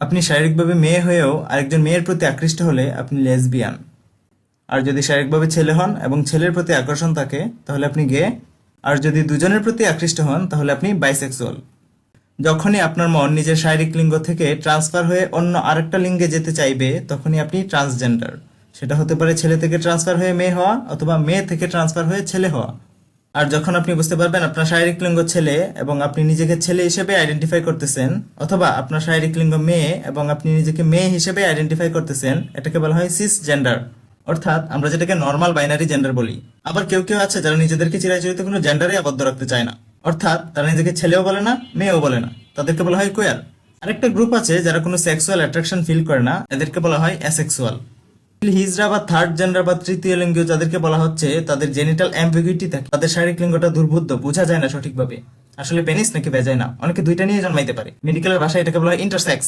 আপনি শারীরিকভাবে মেয়ে হয়েও আরেকজন মেয়ের প্রতি আকৃষ্ট হলে আপনি লেসবিয়ান। আর যদি শারীরিকভাবে ছেলে হন এবং ছেলের প্রতি আকর্ষণ থাকে, তাহলে আপনি গে। আর যদি দুজনের প্রতি আকৃষ্ট হন, তাহলে আপনি বাইসেক্সুয়াল যখনই আপনার মন নিজের শারীরিক লিঙ্গ থেকে ট্রান্সফার হয়ে অন্য আরেকটা লিঙ্গে যেতে চাইবে, তখনই আপনি ট্রান্সজেন্ডার। সেটা হতে পারে ছেলে থেকে ট্রান্সফার হয়ে মেয়ে হওয়া অথবা মেয়ে থেকে ট্রান্সফার হয়ে ছেলে হওয়া। আর যখন আপনি বুঝতে পারবেন আপনার শারীরিক লিঙ্গ ছেলে এবং আপনি নিজেকে ছেলে হিসেবে আইডেন্টিফাই করতেছেন, অথবা আপনার শারীরিক লিঙ্গ মেয়ে এবং আপনি নিজেকে মেয়ে হিসেবে আইডেন্টিফাই করতেছেন, এটাকে বলা হয় সিস জেন্ডার অর্থাৎ আমরা যেটাকে নর্মাল বাইনারি জেন্ডার বলি। আবার কেউ কেউ আছে যারা নিজেদেরকে চিরাচরিত কোনো জেন্ডারে আবদ্ধ রাখতে চায় না। অর্থাৎ তারা নিজেকে ছেলেও বলে না, মেয়েও বলে না। তাদেরকে বলা হয় কোয়ার আরেকটা গ্রুপ আছে যারা কোনো সেক্সুয়াল অ্যাট্রাকশন ফিল করে না, এদেরকে বলা হয় অ্যাসেক্সুয়াল হিজরা বা থার্ড জেন্ডার বা তৃতীয় লিঙ্গীয় যাদেরকে বলা হচ্ছে, তাদের জেনিটাল অ্যাম্বিগুইটি থাকে। তাদের শারীরিক লিঙ্গটা দুর্বুদ্ধ, বোঝা যায় না সঠিকভাবে। আসলে পেনিস নাকি বেজায় না অনেকে দুইটা নিয়ে জন্মাইতে পারে। মেডিকেলের ভাষায় এটাকে বলা হয় ইন্টারসেক্স